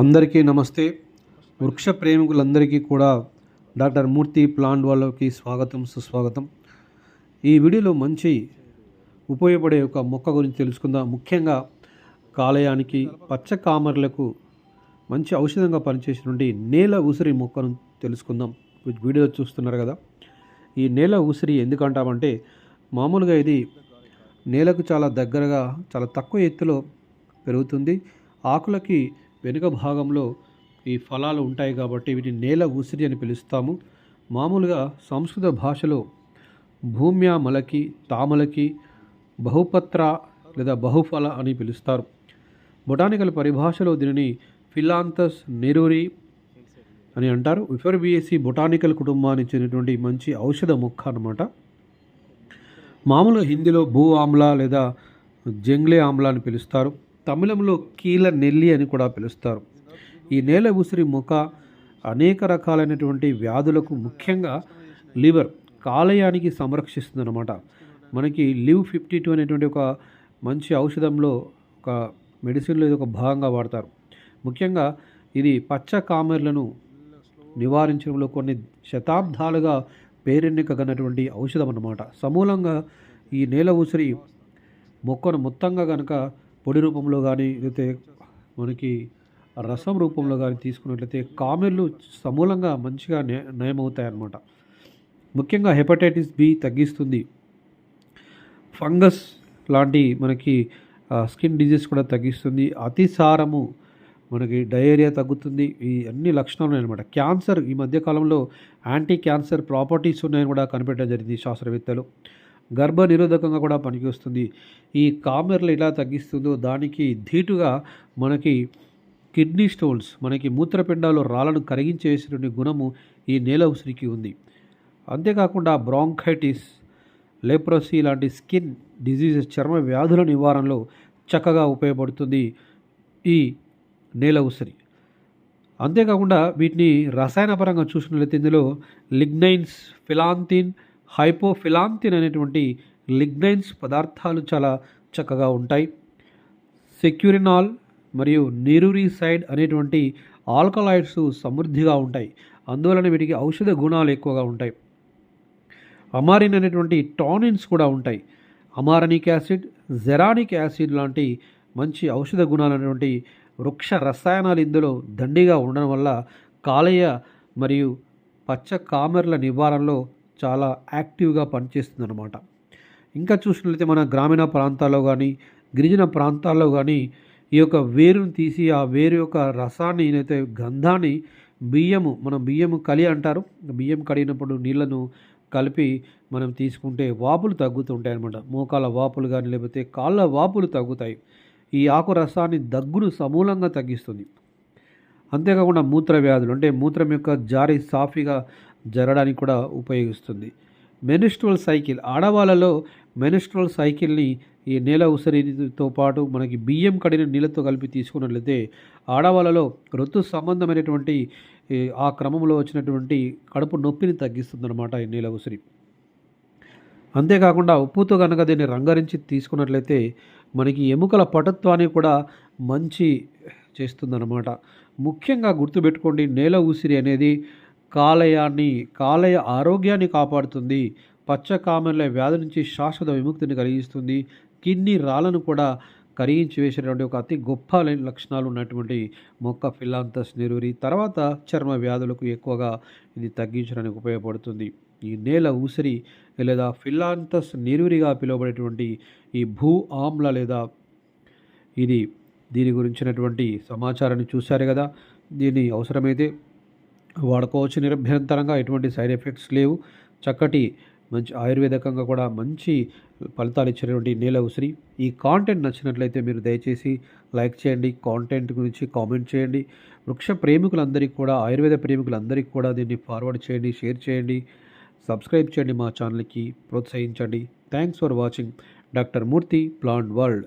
అందరికీ నమస్తే. వృక్ష ప్రేమికులందరికీ కూడా డాక్టర్ మూర్తి ప్లాంట్ వాళ్ళకి స్వాగతం సుస్వాగతం. ఈ వీడియోలో మంచి ఉపయోగపడే ఒక మొక్క గురించి తెలుసుకుందాం. ముఖ్యంగా కాలేయానికి పచ్చ కామర్లకు మంచి ఔషధంగా పనిచేసినటువంటి నేల ఉసిరి మొక్కను తెలుసుకుందాం. వీడియో చూస్తున్నారు కదా. ఈ నేల ఉసిరి ఎందుకంటామంటే మామూలుగా ఇది నేలకు చాలా దగ్గరగా చాలా తక్కువ ఎత్తులో పెరుగుతుంది. ఆకులకి వెనుక భాగంలో ఈ ఫలాలు ఉంటాయి కాబట్టి వీటిని నేల ఉసిరి అని పిలుస్తాము. మామూలుగా సంస్కృత భాషలో భూమ్య మలకి తామలకి బహుపత్ర లేదా బహుఫల అని పిలుస్తారు. బొటానికల్ పరిభాషలో దీనిని ఫిలాంతస్ నెరూరి అని అంటారు. విఫర్బిఎసి బొటానికల్ కుటుంబానికి చెందినటువంటి మంచి ఔషధ మొక్క అన్నమాట. మామూలుగా హిందీలో భూ ఆమ్ల లేదా జంగ్లే ఆమ్ల అని పిలుస్తారు. తమిళంలో కీల నెల్లి అని కూడా పిలుస్తారు. ఈ నేల ఉసిరి మొక్క అనేక రకాలైనటువంటి వ్యాధులకు ముఖ్యంగా లివర్ కాలేయానికి సంరక్షిస్తుందన్నమాట. మనకి లివ్ ఫిఫ్టీ టూ అనేటువంటి ఒక మంచి ఔషధంలో ఒక మెడిసిన్లో ఇది ఒక భాగంగా వాడతారు. ముఖ్యంగా ఇది పచ్చ కామెర్లను నివారించడంలో కొన్ని శతాబ్దాలుగా పేరెన్నికగనటువంటి ఔషధం అన్నమాట సమూలంగా ఈ నేల ఉసిరి మొక్కను మొత్తంగా కనుక పొడి రూపంలో కానీ లేకపోతే మనకి రసం రూపంలో కానీ తీసుకున్నట్లయితే కామెర్లు సమూలంగా మంచిగా నయమవుతాయి అన్నమాట ముఖ్యంగా హెపటైటిస్ బి తగ్గిస్తుంది. ఫంగస్ లాంటి మనకి స్కిన్ డిజీజ్ కూడా తగ్గిస్తుంది. అతిసారము మనకి డయేరియా తగ్గుతుంది. ఈ అన్ని లక్షణాలు ఉన్నాయన్నమాట. క్యాన్సర్ ఈ మధ్యకాలంలో యాంటీ క్యాన్సర్ ప్రాపర్టీస్ ఉన్నాయని కూడా కనిపెట్టడం జరిగింది శాస్త్రవేత్తలు. గర్భ నిరోధకంగా కూడా పనికొస్తుంది ఈ కామెర్లు ఎలా తగ్గిస్తుందో దానికి ధీటుగా మనకి కిడ్నీ స్టోన్స్ మనకి మూత్రపిండాలు రాళ్ళను కరిగించేసినటువంటి గుణము ఈ నేల ఉసిరికి ఉంది. అంతేకాకుండా బ్రాంకైటిస్ లెప్రసీ లాంటి స్కిన్ డిజీజెస్ చర్మ వ్యాధుల నివారణలో చక్కగా ఉపయోగపడుతుంది ఈ నేల ఉసిరి. అంతేకాకుండా వీటిని రసాయనపరంగా చూసినట్లయితే ఇందులో లిగ్నైన్స్ ఫిలాంతిన్ హైపోఫిలాంతిన్ అనేటువంటి లిగ్నైన్స్ పదార్థాలు చాలా చక్కగా ఉంటాయి. సెక్యూరినాల్ మరియు నిరురిసైడ్ అనేటువంటి ఆల్కలాయిడ్స్ సమృద్ధిగా ఉంటాయి. అందువలన వీటికి ఔషధ గుణాలు ఎక్కువగా ఉంటాయి. అమారిన్ అనేటువంటి టానిన్స్ కూడా ఉంటాయి. అమారనిక్ యాసిడ్ జెరానిక్ యాసిడ్ లాంటి మంచి ఔషధ గుణాలు అనేటువంటి వృక్ష రసాయనాలు ఇందులో దండిగా ఉండడం వల్ల కాలేయ మరియు పచ్చ కామెర్ల నివారణలో చాలా యాక్టివ్గా పనిచేస్తుంది అనమాట ఇంకా చూసినట్లయితే మన గ్రామీణ ప్రాంతాల్లో కానీ గిరిజన ప్రాంతాల్లో కానీ ఈ యొక్క వేరును తీసి ఆ వేరు యొక్క రసాన్ని అయితే గంధాన్ని బియ్యము మనం బియ్యము కలి అంటారు. బియ్యం కడిగినప్పుడు నీళ్ళను కలిపి మనం తీసుకుంటే వాపులు తగ్గుతుంటాయి అనమాట మోకాల వాపులు కానీ లేకపోతే కాళ్ళ వాపులు తగ్గుతాయి. ఈ ఆకు రసాన్ని దగ్గును సమూలంగా తగ్గిస్తుంది. అంతేకాకుండా మూత్ర వ్యాధులు అంటే మూత్రం యొక్క జారి సాఫీగా జరగడానికి కూడా ఉపయోగిస్తుంది. మెనిస్ట్రల్ సైకిల్ ఆడవాళ్ళలో మెనిస్ట్రల్ సైకిల్ని ఈ నేల ఉసిరితో పాటు మనకి బియ్యం కడిగిన నీళ్ళతో కలిపి తీసుకున్నట్లయితే ఆడవాళ్ళలో ఋతు సంబంధమైనటువంటి ఆ క్రమంలో వచ్చినటువంటి కడుపు నొప్పిని తగ్గిస్తుందన్నమాట ఈ నేల ఉసిరి. అంతేకాకుండా ఉప్పుతో కనుక దీన్ని రంగరించి తీసుకున్నట్లయితే మనకి ఎముకల పటత్వాన్ని కూడా మంచి చేస్తుందన్నమాట. ముఖ్యంగా గుర్తుపెట్టుకోండి నేల ఉసిరి అనేది కాలయాన్ని కాలయ ఆరోగ్యాన్ని కాపాడుతుంది. పచ్చకామెర్ల వ్యాధి నుంచి శాశ్వత విముక్తిని కలిగిస్తుంది. కిడ్నీ రాళ్ళను కూడా కరిగించి వేసేటువంటి ఒక అతి గొప్ప లక్షణాలు ఉన్నటువంటి మొక్క ఫిలాంతస్ నెరూరి. తర్వాత చర్మ వ్యాధులకు ఎక్కువగా ఇది తగ్గించడానికి ఉపయోగపడుతుంది. ఈ నేల ఊసిరి లేదా ఫిలాంతస్ నెరూరిగా పిలువబడేటువంటి ఈ భూ ఆమ్ల లేదా ఇది దీని గురించినటువంటి సమాచారాన్ని చూశారు కదా? దీన్ని అవసరమైతే వాడుకోవచ్చు నిరభ్యంతరంగా ఎటువంటి సైడ్ ఎఫెక్ట్స్ లేవు. చక్కటి మంచి ఆయుర్వేదకంగా కూడా మంచి ఫలితాలు ఇచ్చినటువంటి నేల ఉసిరి ఈ కాంటెంట్ నచ్చినట్లయితే మీరు దయచేసి లైక్ చేయండి కాంటెంట్ గురించి కామెంట్ చేయండి. వృక్ష ప్రేమికులందరికీ కూడా ఆయుర్వేద ప్రేమికులందరికీ కూడా దీన్ని ఫార్వర్డ్ చేయండి షేర్ చేయండి సబ్స్క్రైబ్ చేయండి మా ఛానల్కి ప్రోత్సహించండి. Thanks for watching doctor Murthy plant world